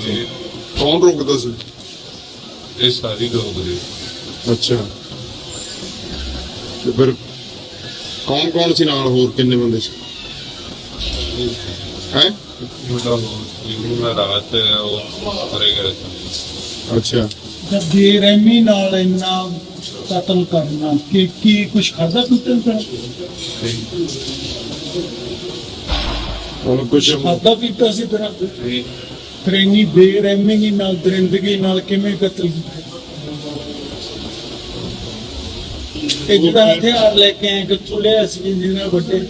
ਇਹ ਕੌਣ ਰੋਕਦਾ ਸੀ? ਸਾਰੀ ਲੋਕ ਦੇ ਅੱਛਾ। ਤੇ ਫਿਰ ਕੌਣ ਕੌਣ ਸੀ ਨਾਲ ਹੋਰ ਕਿੰਨੇ ਬੰਦੇ ਸੀ? ਹੈ? ਮੁੰਡਾ ਉਹ ਮੈਂ ਰਾਤ ਉਹ ਕਰੇਗਾ ਅੱਛਾ। ਜਦ ਬੇਰਹਿਮੀ ਨਾਲ ਇੰਨਾ ਕਤਲ ਕਰਨਾ ਕਿ ਕੀ ਕੁਝ ਖਾਦਾ ਪੀਤਾ ਤਾਂ? ਹੁਣ ਕੁਝ ਖਾਦਾ ਪੀਤਾ ਸੀ ਤੇਰਾ? ਫਿਰ ਇੰਨੀ ਬੇਰਹਿਮੀ ਨਾਲ ਦਰਿੰਦਗੀ ਨਾਲ ਕਿਵੇਂ ਕਤਲ ਕੀਤਾ? ਇਹ ਜਿਹੜਾ ਹਥਿਆਰ ਲੈ ਕੇ ਆਏ ਕਿੱਥੋਂ ਲਿਆ ਸੀ ਜਿਹਨਾਂ ਵੱਡੇ।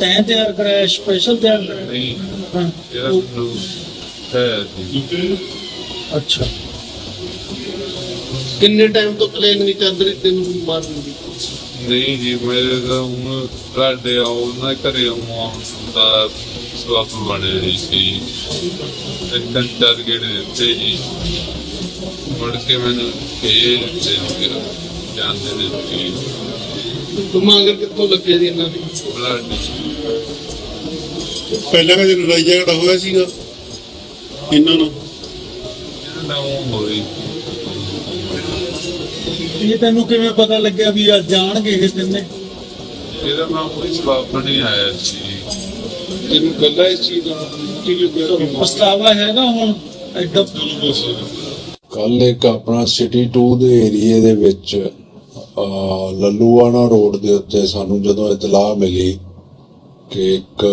ਤੈਂ ਤਿਆਰ ਕਰਾਇਆ ਸਪੈਸ਼ਲ ਤਿਆਰ ਕਰਾਇਆ? ਨਹੀਂ। ਇਹਦਾ ਅੱਛਾ। ਕਿੰਨੇ ਟਾਈਮ ਤੋਂ ਪਲੇਨ ਨਹੀਂ ਚੱਲ ਰਹੀ ਤੈਨੂੰ ਮਾਰਨ ਦੀ? ਨਹੀਂ ਜੀ ਮੇਰੇ ਤਾਂ ਹੁਣ ਤੁਹਾਡੇ ਉਹਨਾਂ ਘਰੇ ਆਉਣ ਦਾ ਸਵਾਪ ਬਣੇ ਰਹੀ ਸੀ। ਇੱਕ ਗੇੜੇ ਦਿੱਤੇ ਜੀ। ਮੁੜ ਕੇ ਮੈਨੂੰ ਇਹ ਦਿੱਤੇ ਗਿਆ ਜਾਂਦੇ ਨੇ ਕਿ ਦਿਮਾਗ ਕਿੱਥੋਂ ਲੱਗੇ ਦੀ ਇਹਨਾਂ ਦੀ? ਬਲੱਡ ਪਹਿਲਾਂ ਕਦੇ ਲੜਾਈ ਝਗੜਾ ਹੋਇਆ ਸੀਗਾ ਇਹਨਾਂ ਨੂੰ ਨਾ ਉਹ ਹੋਈ। ਇਹ ਤੈਨੂੰ ਕਿਵੇਂ ਪਤਾ ਲੱਗਿਆ ਵੀ ਆ ਜਾਣਗੇ ਇਹ ਤਿੰਨੇ? ਇਹਦਾ ਨਾਮ ਕੋਈ ਸਵਾਪ ਨਹੀਂ ਆਇਆ ਸੀ ਤੈਨੂੰ ਗੱਲਾਂ ਇਸ ਚੀਜ਼ ਦਾ ਕੀ ਲੱਗਿਆ ਪਛਤਾਵਾ ਹੈ ਨਾ ਹੁਣ ਐਡਾ ਕੱਲ ਇੱਕ ਆਪਣਾ ਸਿਟੀ 2 ਦੇ ਏਰੀਏ ਦੇ ਵਿੱਚ ਅਹ, ਲੱਲੂਆਣਾ ਰੋਡ ਦੇ ਉੱਤੇ ਸਾਨੂੰ ਜਦੋਂ ਇਤਲਾਹ ਮਿਲੀ ਕਿ ਇੱਕ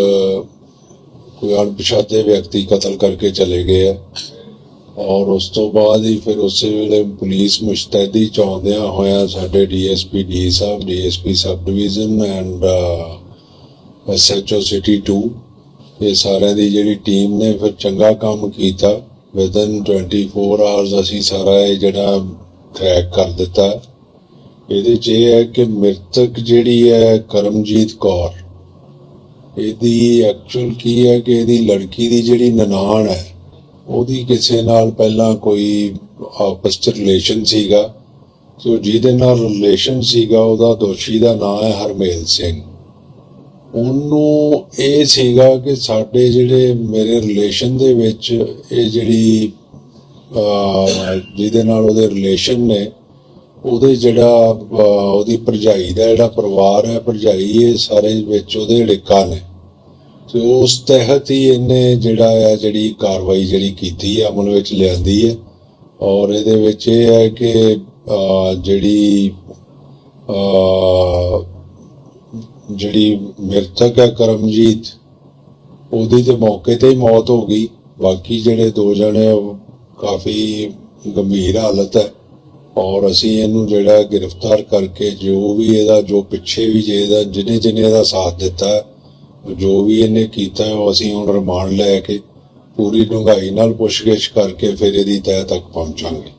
ਕੋਈ ਅਣਪਛਾਤੇ ਵਿਅਕਤੀ ਕਤਲ ਕਰਕੇ ਚਲੇ ਗਏ ਆ ਔਰ ਉਸ ਤੋਂ ਬਾਅਦ ਹੀ ਫਿਰ ਉਸੇ ਵੇਲੇ ਪੁਲਿਸ ਮੁਸ਼ਤੈਦੀ ਚਾਉਂਦਿਆਂ ਹੋਇਆ ਸਾਡੇ DSP D Sahib DSP sub division and SHO city 2 ਇਹ ਸਾਰਿਆਂ ਦੀ ਜਿਹੜੀ ਟੀਮ ਨੇ ਫਿਰ ਚੰਗਾ ਕੰਮ ਕੀਤਾ। ਵਿਦਨ 24 ਆਵਰਸ ਅਸੀਂ ਸਾਰਾ ਇਹ ਜਿਹੜਾ ਟਰੈਕ ਕਰ ਦਿੱਤਾ। ਇਹਦੇ 'ਚ ਇਹ ਹੈ ਕਿ ਮ੍ਰਿਤਕ ਜਿਹੜੀ ਹੈ ਕਰਮਜੀਤ ਕੌਰ, ਇਹਦੀ ਐਕਚੁਅਲ ਕੀ ਹੈ ਕਿ ਇਹਦੀ ਲੜਕੀ ਦੀ ਜਿਹੜੀ ਨਨਾਣ ਹੈ ਉਹਦੀ ਕਿਸੇ ਨਾਲ ਪਹਿਲਾਂ ਕੋਈ ਆਪਸ ਚ ਰਿਲੇਸ਼ਨ ਸੀਗਾ। ਸੋ ਜਿਹਦੇ ਨਾਲ ਰਿਲੇਸ਼ਨ ਸੀਗਾ ਉਹਦਾ ਦੋਸ਼ੀ ਦਾ ਨਾਮ ਹੈ ਹਰਮੇਲ ਸਿੰਘ। ਉਹਨੂੰ ਇਹ ਸੀਗਾ ਕਿ ਸਾਡੇ ਜਿਹੜੇ ਮੇਰੇ ਰਿਲੇਸ਼ਨ ਦੇ ਵਿੱਚ ਇਹ ਜਿਹੜੀ ਅਹ, ਜਿਹਦੇ ਨਾਲ ਉਹਦੇ ਰਿਲੇਸ਼ਨ ਨੇ ਉਹਦੇ ਜਿਹੜਾ ਉਹਦੀ ਭਰਜਾਈ ਦਾ ਜਿਹੜਾ ਪਰਿਵਾਰ ਹੈ ਭਰਜਾਈ ਇਹ ਸਾਰੇ ਵਿੱਚ ਉਹਦੇ ੜਿੱਕਾ ਨੇ। ਤੇ ਉਸ ਤਹਿਤ ਹੀ ਇਹਨੇ ਜਿਹੜਾ ਹੈ ਜਿਹੜੀ ਕਾਰਵਾਈ ਜਿਹੜੀ ਕੀਤੀ ਹੈ ਅਮਲ ਵਿੱਚ ਲਿਆਂਦੀ ਹੈ ਔਰ ਇਹਦੇ ਵਿੱਚ ਇਹ ਹੈ ਕਿ ਜਿਹੜੀ ਅਹ, ਜਿਹੜੀ ਮ੍ਰਿਤਕ ਹੈ ਕਰਮਜੀਤ ਉਹਦੀ ਤੇ ਮੌਕੇ ਤੇ ਹੀ ਮੌਤ ਹੋ ਗਈ। ਬਾਕੀ ਜਿਹੜੇ ਦੋ ਜਣੇ ਕਾਫੀ ਗੰਭੀਰ ਹਾਲਤ ਹੈ। ਔਰ ਅਸੀਂ ਇਹਨੂੰ ਜਿਹੜਾ ਗ੍ਰਿਫਤਾਰ ਕਰਕੇ ਜੋ ਵੀ ਇਹਦਾ ਜੋ ਪਿੱਛੇ ਵੀ ਜੇ ਇਹਦਾ ਜਿਹਨੇ ਜਿਹਨੇ ਇਹਦਾ ਸਾਥ ਦਿੱਤਾ ਜੋ ਵੀ ਇਹਨੇ ਕੀਤਾ ਉਹ ਅਸੀਂ ਹੁਣ ਰਿਮਾਂਡ ਲੈ ਕੇ ਪੂਰੀ ਡੂੰਘਾਈ ਨਾਲ ਪੁੱਛਗਿੱਛ ਕਰਕੇ ਫਿਰ ਇਹਦੀ ਤਹਿ ਤੱਕ ਪਹੁੰਚਾਂਗੇ।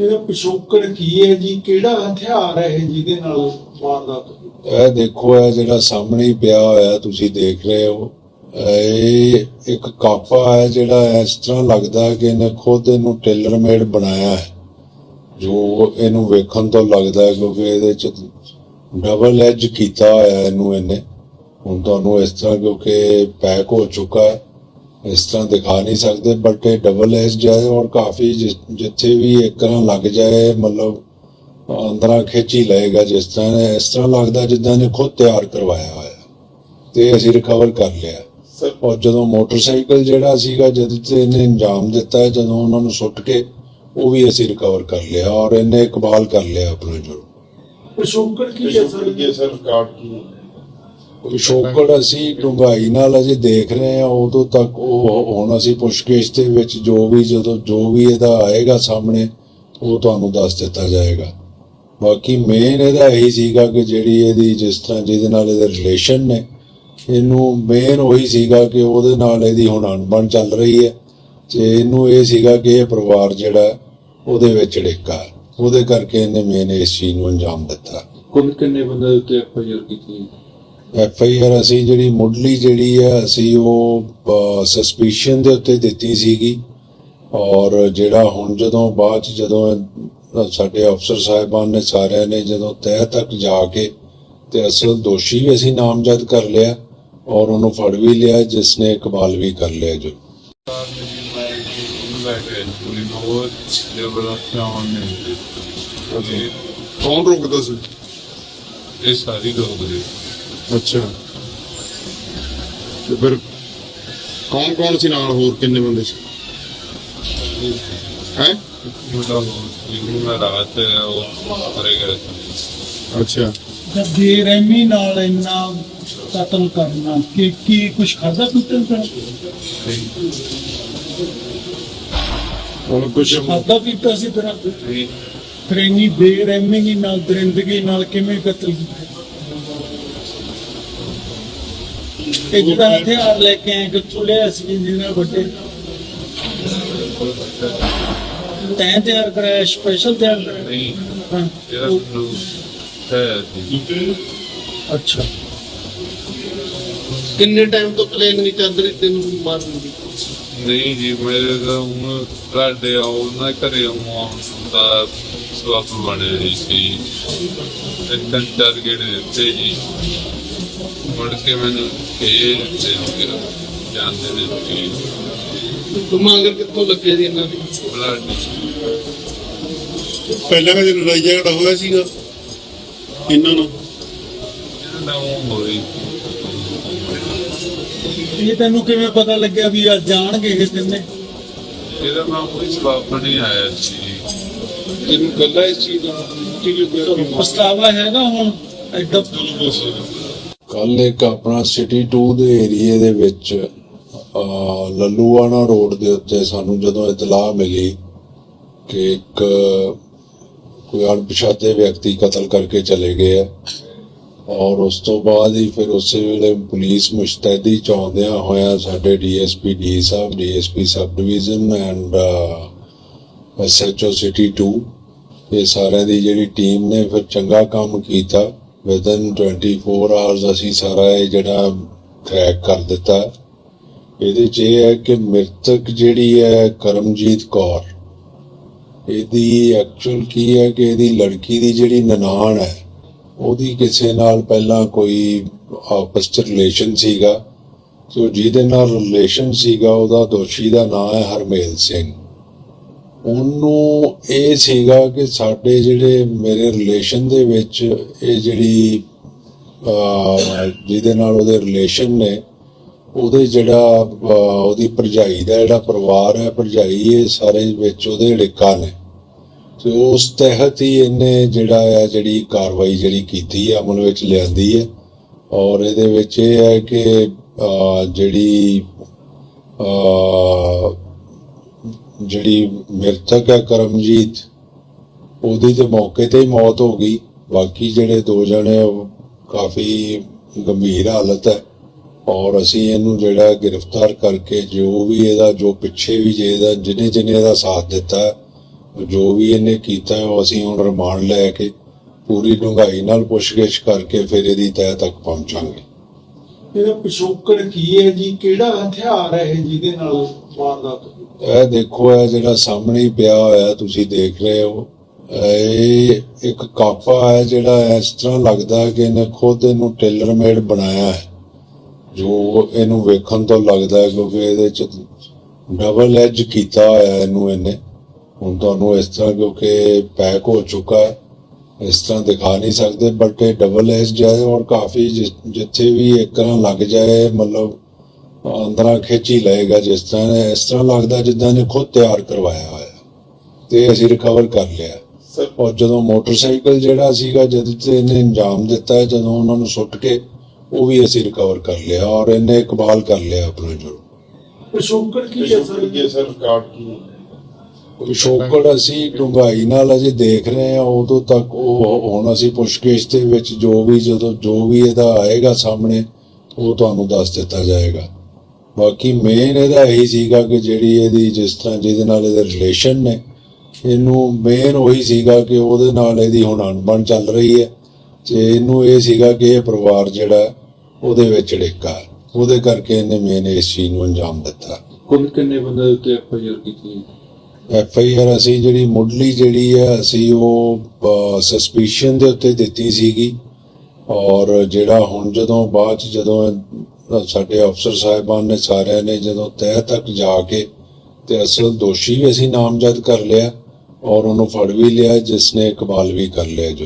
ਇਹਦਾ ਪਿਛੋਕੜ ਕੀ ਹੈ ਜੀ? ਕਿਹੜਾ ਹਥਿਆਰ ਹੈ ਜਿਹਦੇ ਨਾਲ ਵਾਰਦਾਤ? ਇਹ ਦੇਖੋ ਇਹ ਜਿਹੜਾ ਸਾਹਮਣੇ ਪਿਆ ਹੋਇਆ ਤੁਸੀਂ ਦੇਖ ਰਹੇ ਹੋ। ਇਹ ਇੱਕ ਕਾਪਾ ਹੈ ਜਿਹੜਾ ਇਸ ਤਰ੍ਹਾਂ ਲੱਗਦਾ ਕਿ ਇਹਨੇ ਖੁਦ ਇਹਨੂੰ ਟੇਲਰ ਮੇਡ ਬਣਾਇਆ ਹੈ। ਜੋ ਇਹਨੂੰ ਵੇਖਣ ਤੋਂ ਲੱਗਦਾ ਕਿਉਂਕਿ ਇਹਦੇ ਚ ਡਬਲ ਐਜ ਕੀਤਾ ਹੋਇਆ ਇਹਨੂੰ ਇਹਨੇ। ਹੁਣ ਤੁਹਾਨੂੰ ਇਸ ਤਰ੍ਹਾਂ ਕਿਉਂਕਿ ਪੈਕ ਹੋ ਚੁੱਕਾ ਹੈ ਇਸ ਤਰ੍ਹਾਂ ਦਿਖਾ ਨਹੀਂ ਸਕਦੇ ਬਟ ਇਹ ਡਬਲ ਐਜ ਜਾਏ ਔਰ ਕਾਫੀ ਜਿੱਥੇ ਵੀ ਇੱਕ ਤਰ੍ਹਾਂ ਲੱਗ ਜਾਏ ਮਤਲਬ ਅੰਦਰਾਂ ਖਿੱਚ ਲਏਗਾ ਜਿਸ ਤਰ੍ਹਾਂ ਇਸ ਤਰ੍ਹਾਂ ਲੱਗਦਾ ਜਿੱਦਾਂ ਇਹਨੇ ਖੁਦ ਤਿਆਰ ਕਰਵਾਇਆ ਹੋਇਆ ਤੇ ਅਸੀਂ ਰਿਕਵਰ ਕਰ ਲਿਆ ਔਰ ਜਦੋਂ ਮੋਟਰਸਾਈਕਲ ਜਿਹੜਾ ਸੀਗਾ ਜਦ ਤੇ ਇਹਨੇ ਇੰਜਾਮ ਦਿੱਤਾ ਜਦੋਂ ਉਹਨਾਂ ਨੂੰ ਸੁੱਟ ਕੇ ਉਹ ਵੀ ਅਸੀਂ ਰਿਕਵਰ ਕਰ ਲਿਆ ਔਰ ਇਹਨੇ ਇਕਬਾਲ ਕਰ ਲਿਆ ਆਪਣਾ ਜੁਰਮ ਪਿਛੋਕੜ ਕੀ ਹੈ ਸਰ? ਇਹ ਸਰ ਕਾਰਡ ਕੀ ਪਿਛੋਕੜ ਅਸੀਂ ਡੂੰਘਾਈ ਨਾਲ ਅਜੇ ਦੇਖ ਰਹੇ ਹਾਂ, ਉਦੋਂ ਤੱਕ ਉਹ ਹੁਣ ਅਸੀਂ ਪੁੱਛਗਿੱਛ ਦੇ ਵਿੱਚ ਜੋ ਵੀ ਜਦੋਂ ਜੋ ਵੀ ਇਹਦਾ ਆਏਗਾ ਸਾਹਮਣੇ, ਉਹ ਤੁਹਾਨੂੰ ਦੱਸ ਦਿੱਤਾ ਜਾਏਗਾ। ਬਾਕੀ ਮੇਨ ਇਹਦਾ ਇਹੀ ਸੀਗਾ ਕਿ ਜਿਹੜੀ ਇਹਦੀ ਜਿਸ ਤਰ੍ਹਾਂ ਜਿਹਦੇ ਨਾਲ ਇਹਦੇ ਰਿਲੇਸ਼ਨ ਨੇ, ਇਹਨੂੰ ਮੇਨ ਉਹੀ ਸੀਗਾ ਕਿ ਉਹਦੇ ਨਾਲ ਇਹਦੀ ਹੁਣ ਅਣਬਣ ਚੱਲ ਰਹੀ ਹੈ। ਤੇ ਇਹਨੂੰ ਇਹ ਸੀਗਾ ਕਿ ਇਹ ਪਰਿਵਾਰ ਜਿਹੜਾ ਉਹਦੇ ਵਿੱਚ ੜਿੱਕਾ ਉਹਦੇ ਕਰਕੇ ਇਹਨੇ ਮੇਨ ਇਸ ਚੀਜ਼ ਨੂੰ ਅੰਜਾਮ ਦਿੱਤਾ। ਕੁੱਲ ਕਿੰਨੇ ਬੰਦੇ ਉੱਤੇ ਐਫ ਕੀਤੀ ਐਫ ਆਈ ਆਰ ਅਸੀਂ ਜਿਹੜੀ ਮੁੱਢਲੀ ਜਿਹੜੀ ਹੈ ਅਸੀਂ ਉਹ ਸਸਪੀਸ਼ਨ ਦੇ ਉੱਤੇ ਦਿੱਤੀ ਸੀਗੀ। ਔਰ ਜਿਹੜਾ ਹੁਣ ਜਦੋਂ ਬਾਅਦ ਚ ਜਦੋਂ ਸਾਡੇ ਅਫਸਰ ਸਾਹਿਬਾਨ ਨੇ ਸਾਰਿਆਂ ਨੇ ਜਦੋਂ ਤਹਿ ਤੱਕ ਜਾ ਕੇ ਤੇ ਅਸਲ ਦੋਸ਼ੀ ਵੀ ਅਸੀਂ ਨਾਮਜ਼ਦ ਕਰ ਲਿਆ ਔਰ ਉਹਨੂੰ ਫੜ ਵੀ ਲਿਆ, ਜਿਸ ਨੇ ਇਕਬਾਲ ਵੀ ਕਰ ਲਿਆ ਜੋ। ਕੌਣ ਰੋਕਦਾ ਸੀ ਇਹ ਸਾਰੀ ਲੋਕ ਦੇ ਅੱਛਾ। ਤੇ ਫਿਰ ਕੌਣ ਕੌਣ ਸੀ ਨਾਲ ਹੋਰ ਕਿੰਨੇ ਬੰਦੇ ਸੀ? ਹੈ? ਮੁੰਡਾ ਰਾਤ ਉਹ ਕਰੇ ਗਏ ਅੱਛਾ। ਨਾਲ ਇੰਨਾ ਕਤਲ ਕਰਨਾ ਕਿ ਖਾਦਾ ਪੀਤਾ ਕੁਝ ਖਾਦਾ ਪੀਤਾ ਸੀ ਤੇਰਾ ਨਹੀਂ। ਫਿਰ ਇੰਨੀ ਬੇਰਹਿਮੀ ਨਾਲ ਦਰਿੰਦਗੀ ਨਾਲ ਕਿਵੇਂ ਕਤਲ ਕੀਤਾ? ਇਹ ਜਿਹੜਾ ਹਥਿਆਰ ਲੈ ਕੇ ਆਏ ਕਿੱਥੋਂ ਲਿਆ ਸੀ ਜਿਹਨਾਂ ਵੱਡੇ। ਤੈਂ ਤਿਆਰ ਕਰਾਇਆ ਸਪੈਸ਼ਲ ਤਿਆਰ ਕਰਾਇਆ। ਨਹੀਂ ਹਾਂ। ਸੀ। ਅੱਛਾ। ਕਿੰਨੇ ਟਾਈਮ ਤੋਂ ਪਲੇਨ ਨਹੀਂ ਚੱਲ ਰਹੀ ਤੈਨੂੰ ਮਾਰਨ ਦੀ? ਨਹੀਂ ਜੀ ਮੇਰੇ ਤਾਂ ਹੁਣ ਤੁਹਾਡੇ ਆਉਣਾ ਘਰੇ ਆਉਣ ਦਾ ਸਵਾਪ ਬਣੇ ਰਹੀ ਸੀ। ਇੱਕ ਘੰਟਾ ਗੇੜ ਦਿੱਤੇ ਜੀ। ਮੁੜ ਕੇ ਮੈਨੂੰ ਇਹ ਹੋਗੇ ਜਾਂਦੇ ਨੇ ਕਿ ਤੂੰ ਮੰਗਰ ਕਿੱਥੋਂ ਲੱਗੇ ਸੀ ਇਹਨਾਂ ਦੀ? ਬਲੱਡ ਪਹਿਲਾਂ ਕਦੇ ਲੜਾਈ ਝਗੜਾ ਹੋਇਆ ਸੀਗਾ ਇਹਨਾਂ ਨੂੰ ਇਹਦਾ ਨਾਮ ਹੋਈ। ਇਹ ਤੈਨੂੰ ਕਿਵੇਂ ਪਤਾ ਲੱਗਿਆ ਵੀ ਅੱਜ ਜਾਣਗੇ ਇਹ ਤਿੰਨੇ? ਇਹਦਾ ਨਾਮ ਕੋਈ ਸਵਾਪ ਨਹੀਂ ਆਇਆ ਸੀ। ਤੈਨੂੰ ਕੱਲਾ ਇਸ ਚੀਜ਼ ਦਾ ਕੀ ਪਛਤਾਵਾ ਹੈਗਾ ਹੁਣ? ਐਡਾ ਕੱਲ ਇੱਕ ਆਪਣਾ ਸਿਟੀ 2 ਦੇ ਏਰੀਏ ਦੇ ਵਿੱਚ ਲੱਲੂਆਣਾ ਰੋਡ ਦੇ ਉੱਤੇ ਸਾਨੂੰ ਜਦੋਂ ਇਤਲਾਹ ਮਿਲੀ ਕਿ ਇੱਕ ਕੋਈ ਅਣਪਛਾਤੇ ਵਿਅਕਤੀ ਕਤਲ ਕਰਕੇ ਚਲੇ ਗਏ ਆ ਔਰ ਉਸ ਤੋਂ ਬਾਅਦ ਹੀ ਫਿਰ ਉਸੇ ਵੇਲੇ ਪੁਲਿਸ ਮੁਸ਼ਤੈਦੀ ਚਾਹੁੰਦਿਆਂ ਹੋਇਆ ਸਾਡੇ DSP D Sahib DSP sub division and SHO city 2 ਇਹ ਸਾਰਿਆਂ ਦੀ ਜਿਹੜੀ ਟੀਮ ਨੇ ਫਿਰ ਚੰਗਾ ਕੰਮ ਕੀਤਾ। ਵਿਦਨ 24 ਆਵਰਸ ਅਸੀਂ ਸਾਰਾ ਇਹ ਜਿਹੜਾ ਕ੍ਰੈਕ ਕਰ ਦਿੱਤਾ। ਇਹਦੇ 'ਚ ਇਹ ਹੈ ਕਿ ਮ੍ਰਿਤਕ ਜਿਹੜੀ ਹੈ ਕਰਮਜੀਤ ਕੌਰ, ਇਹਦੀ ਐਕਚੁਅਲ ਕੀ ਹੈ ਕਿ ਇਹਦੀ ਲੜਕੀ ਦੀ ਜਿਹੜੀ ਨਨਾਣ ਹੈ, ਉਹਦੀ ਕਿਸੇ ਨਾਲ ਪਹਿਲਾਂ ਕੋਈ ਆਪਸ ਚ ਰਿਲੇਸ਼ਨ ਸੀਗਾ। ਸੋ ਜਿਹਦੇ ਨਾਲ ਰਿਲੇਸ਼ਨ ਸੀਗਾ, ਉਹਦਾ ਦੋਸ਼ੀ ਦਾ ਨਾਮ ਹੈ ਹਰਮੇਲ ਸਿੰਘ। ਉਹਨੂੰ ਇਹ ਸੀਗਾ ਕਿ ਸਾਡੇ ਜਿਹੜੇ ਮੇਰੇ ਰਿਲੇਸ਼ਨ ਦੇ ਵਿੱਚ ਇਹ ਜਿਹੜੀ ਜਿਹਦੇ ਨਾਲ ਉਹਦੇ ਰਿਲੇਸ਼ਨ ਨੇ ਉਹਦੇ ਜਿਹੜਾ ਉਹਦੀ ਭਰਜਾਈ ਦਾ ਜਿਹੜਾ ਪਰਿਵਾਰ ਹੈ ਭਰਜਾਈ ਇਹ ਸਾਰੇ ਵਿੱਚ ਉਹਦੇ ੜਿੱਕਾ ਨੇ। ਤੇ ਉਸ ਤਹਿਤ ਹੀ ਇਹਨੇ ਜਿਹੜਾ ਹੈ ਜਿਹੜੀ ਕਾਰਵਾਈ ਜਿਹੜੀ ਕੀਤੀ ਹੈ ਅਮਲ ਵਿੱਚ ਲਿਆਂਦੀ ਹੈ। ਔਰ ਇਹਦੇ ਵਿੱਚ ਇਹ ਹੈ ਕਿ ਜਿਹੜੀ ਅਹ, ਜਿਹੜੀ ਮ੍ਰਿਤਕ ਹੈ ਕਰਮਜੀਤ, ਉਹਦੀ ਤੇ ਮੌਕੇ ਤੇ ਹੀ ਮੌਤ ਹੋ ਗਈ। ਬਾਕੀ ਜਿਹੜੇ ਦੋ ਜਣੇ ਉਹ ਕਾਫੀ ਗੰਭੀਰ ਹਾਲਤ ਹੈ। ਔਰ ਅਸੀਂ ਇਹਨੂੰ ਜਿਹੜਾ ਗ੍ਰਿਫਤਾਰ ਕਰਕੇ ਜੋ ਵੀ ਇਹਦਾ, ਜੋ ਪਿੱਛੇ ਵੀ ਜੇ ਇਹਦਾ ਜਿਹਨੇ ਜਿਹਨੇ ਇਹਦਾ ਸਾਥ ਦਿੱਤਾ, ਜੋ ਵੀ ਇਹਨੇ ਕੀਤਾ, ਉਹ ਅਸੀਂ ਹੁਣ ਰਿਮਾਂਡ ਲੈ ਕੇ ਪੂਰੀ ਡੂੰਘਾਈ ਨਾਲ ਪੁੱਛਗਿੱਛ ਕਰਕੇ ਫਿਰ ਇਹਦੀ ਤਹਿ ਤੱਕ ਪਹੁੰਚਾਂਗੇ। ਇਹਦਾ ਪਿਛੋਕੜ ਕੀ ਹੈ ਜੀ? ਕਿਹੜਾ ਹਥਿਆਰ ਹੈ ਜਿਹਦੇ ਨਾਲ? ਇਹ ਦੇਖੋ, ਇਹ ਜਿਹੜਾ ਸਾਹਮਣੇ ਹੀ ਪਿਆ ਹੋਇਆ, ਤੁਸੀਂ ਦੇਖ ਰਹੇ ਹੋ। ਇਹ ਇੱਕ ਕਾਪਾ ਹੈ ਜਿਹੜਾ ਇਸ ਤਰ੍ਹਾਂ ਲੱਗਦਾ ਹੈ ਕਿ ਇਹਨੇ ਖੁਦ ਇਹਨੂੰ ਟੇਲਰ ਮੇਡ ਬਣਾਇਆ ਹੈ। ਜੋ ਇਹਨੂੰ ਵੇਖਣ ਤੋਂ ਲੱਗਦਾ ਹੈ, ਕਿਉਂਕਿ ਇਹਦੇ ਚ ਡਬਲ ਐਜ ਕੀਤਾ ਹੋਇਆ ਇਹਨੂੰ ਇਹਨੇ। ਹੁਣ ਤੁਹਾਨੂੰ ਇਸ ਤਰ੍ਹਾਂ, ਕਿਉਂਕਿ ਪੈਕ ਹੋ ਚੁੱਕਾ ਹੈ, ਇਸ ਤਰ੍ਹਾਂ ਦਿਖਾ ਨਹੀਂ ਸਕਦੇ ਬਟ ਇਹ ਡਬਲ ਐਜ ਜਾਏ ਔਰ ਕਾਫੀ ਜਿ- ਜਿੱਥੇ ਵੀ ਇੱਕ ਤਰ੍ਹਾਂ ਲੱਗ ਜਾਏ, ਮਤਲਬ ਅੰਦਰਾਂ ਖਿੱਚ ਲਏਗਾ ਜਿਸ ਤਰ੍ਹਾਂ ਇਸ ਤਰ੍ਹਾਂ ਲੱਗਦਾ ਜਿੱਦਾਂ ਨੇ ਖੁਦ ਤਿਆਰ ਕਰਵਾਇਆ ਹੋਇਆ। ਤੇ ਅਸੀਂ ਰਿਕਵਰ ਕਰ ਲਿਆ। ਔਰ ਜਦੋਂ ਮੋਟਰਸਾਈਕਲ ਜਿਹੜਾ ਸੀਗਾ ਜਦ ਤੇ ਇਹਨੇ ਇੰਜਾਮ ਦਿੱਤਾ ਜਦੋਂ ਉਹਨਾਂ ਨੂੰ ਸੁੱਟ ਕੇ ਉਹ ਵੀ ਅਸੀਂ ਰਿਕਵਰ ਕਰ ਲਿਆ ਔਰ ਇਹਨੇ ਇਕਬਾਲ ਕਰ ਲਿਆ ਆਪਣਾ ਜੁਰਮ ਪਿਛੋਕੜ ਕੀ ਹੈ ਸਰ? ਇਹ ਸਰ? ਕਾਰਡ ਕੀ ਪਿਛੋਕੜ ਅਸੀਂ ਡੂੰਘਾਈ ਨਾਲ ਅਜੇ ਦੇਖ ਰਹੇ ਹਾਂ ਉਦੋਂ ਤੱਕ ਉਹ ਹੁਣ ਅਸੀਂ ਪੁੱਛਗਿੱਛ ਦੇ ਵਿੱਚ ਜੋ ਵੀ ਜਦੋਂ ਜੋ ਵੀ ਇਹਦਾ ਆਏਗਾ ਸਾਹਮਣੇ ਉਹ ਤੁਹਾਨੂੰ ਦੱਸ ਦਿੱਤਾ ਜਾਏਗਾ। ਬਾਕੀ ਮੇਨ ਇਹਦਾ ਇਹੀ ਸੀਗਾ ਕਿ ਜਿਹੜੀ ਇਹਦੀ ਜਿਸ ਤਰ੍ਹਾਂ ਜਿਹਦੇ ਨਾਲ ਇਹਦੇ ਰਿਲੇਸ਼ਨ ਨੇ ਇਹਨੂੰ ਮੇਨ ਉਹੀ ਸੀਗਾ ਕਿ ਉਹਦੇ ਨਾਲ ਇਹਦੀ ਹੁਣ ਅਣਬਣ ਚੱਲ ਰਹੀ ਹੈ। ਤੇ ਇਹਨੂੰ ਇਹ ਸੀਗਾ ਕਿ ਇਹ ਪਰਿਵਾਰ ਜਿਹੜਾ ਉਹਦੇ ਵਿੱਚ ਹੈ। ਉਹਦੇ ਕਰਕੇ ਇਹਨੇ ਮੇਨ ਇਸ ਚੀਜ਼ ਨੂੰ ਅੰਜਾਮ ਦਿੱਤਾ। ਕੁੱਲ ਕਿੰਨੇ ਬੰਦੇ ਉੱਤੇ ਐਫਆਈਆਰ ਕੀਤੀ ਐਫ ਆਈ ਆਰ ਅਸੀਂ ਜਿਹੜੀ ਮੁੱਢਲੀ ਜਿਹੜੀ ਹੈ ਅਸੀਂ ਉਹ ਸਸਪੀਸ਼ਨ ਦੇ ਉੱਤੇ ਦਿੱਤੀ ਸੀਗੀ। ਔਰ ਜਿਹੜਾ ਹੁਣ ਜਦੋਂ ਬਾਅਦ ਚ ਜਦੋਂ ਸਾਡੇ ਅਫਸਰ ਸਾਹਿਬਾਨ ਨੇ ਸਾਰਿਆਂ ਨੇ ਜਦੋਂ ਤਹਿ ਤੱਕ ਜਾ ਕੇ ਤੇ ਅਸਲ ਦੋਸ਼ੀ ਵੀ ਅਸੀਂ ਨਾਮਜ਼ਦ ਕਰ ਲਿਆ ਔਰ ਉਹਨੂੰ ਫੜ ਵੀ ਲਿਆ, ਜਿਸ ਨੇ ਇਕਬਾਲ ਵੀ ਕਰ ਲਿਆ ਜੋ।